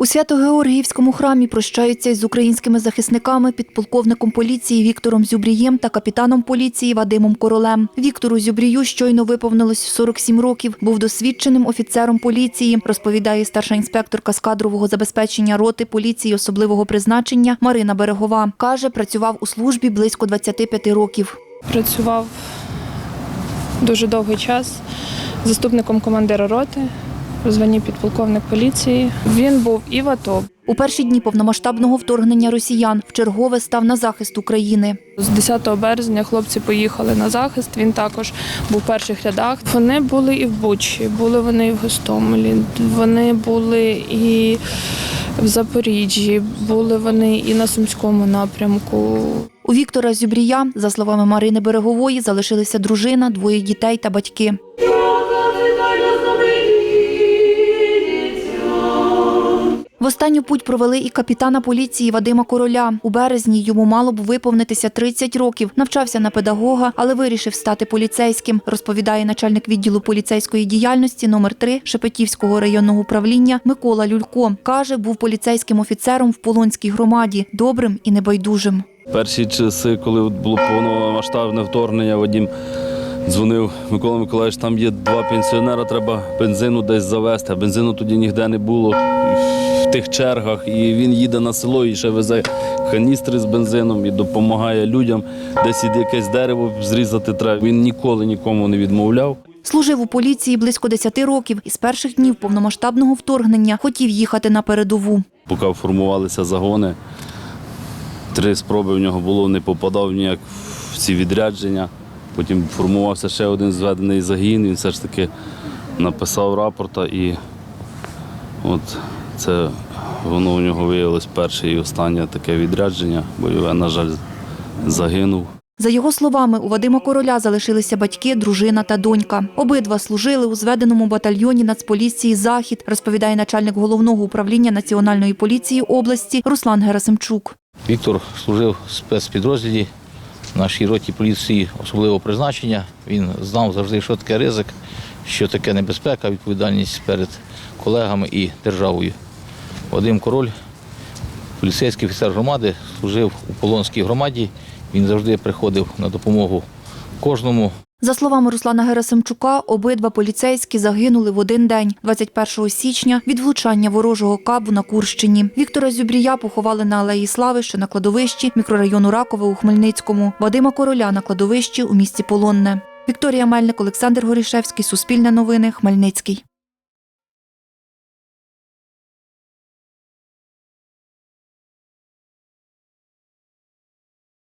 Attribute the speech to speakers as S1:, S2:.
S1: У Свято-Георгіївському храмі прощаються із українськими захисниками підполковником поліції Віктором Зюбрієм та капітаном поліції Вадимом Королем. Віктору Зюбрію щойно виповнилось 47 років. Був досвідченим офіцером поліції, розповідає старша інспекторка з кадрового забезпечення роти поліції особливого призначення Марина Берегова. Каже, працював у службі близько 25 років.
S2: Працював дуже довгий час заступником командира роти у званні підполковник поліції. Він був і в АТО.
S1: У перші дні повномасштабного вторгнення росіян вчергове став на захист України.
S2: З 10 березня хлопці поїхали на захист. Він також був в перших рядах. Вони були і в Бучі, були вони і в Гостомелі, вони були і в Запоріжжі, були вони і на Сумському напрямку.
S1: У Віктора Зюбрія, за словами Марини Берегової, залишилися дружина, двоє дітей та батьки. Останню путь провели і капітана поліції Вадима Короля. У березні йому мало б виповнитися 30 років. Навчався на педагога, але вирішив стати поліцейським, розповідає начальник відділу поліцейської діяльності номер 3 Шепетівського районного управління Микола Люлько. Каже, був поліцейським офіцером в Полонській громаді, добрим і небайдужим.
S3: Перші часи, коли було повномасштабне вторгнення, Вадім дзвонив Микола Миколаївич, там є два пенсіонера, треба бензину десь завести, а бензину тоді ніде не було в тих чергах. І він їде на село і ще везе каністри з бензином і допомагає людям. Десь іде якесь дерево зрізати треба. Він ніколи нікому не відмовляв.
S1: Служив у поліції близько 10 років і з перших днів повномасштабного вторгнення хотів їхати на передову.
S3: Поки формувалися загони, три спроби в нього було, не попадав ніяк в ці відрядження. Потім формувався ще один зведений загін, він все ж таки написав рапорта і от це воно у нього виявилось перше і останнє таке відрядження, бойове, на жаль, загинув.
S1: За його словами, у Вадима Короля залишилися батьки, дружина та донька. Обидва служили у зведеному батальйоні Нацполіції Захід, розповідає начальник головного управління Національної поліції області Руслан Герасимчук.
S4: Віктор служив в спецпідрозділі нашій роті поліції особливого призначення. Він знав завжди, що таке ризик, що таке небезпека, відповідальність перед колегами і державою. Вадим Король, поліцейський офіцер громади, служив у Полонській громаді. Він завжди приходив на допомогу кожному.
S1: За словами Руслана Герасимчука, обидва поліцейські загинули в один день, 21 січня, від влучання ворожого кабу на Курщині. Віктора Зюбрія поховали на Алеї Слави, що на кладовищі мікрорайону Ракове у Хмельницькому, Вадима Короля на кладовищі у місті Полонне. Вікторія Мельник, Олександр Горішевський, Суспільне новини, Хмельницький.